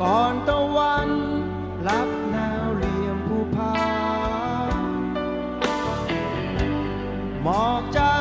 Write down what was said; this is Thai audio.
ก่อนตะวันรับแนวเหลี่ยมภูพาหมอกจ้า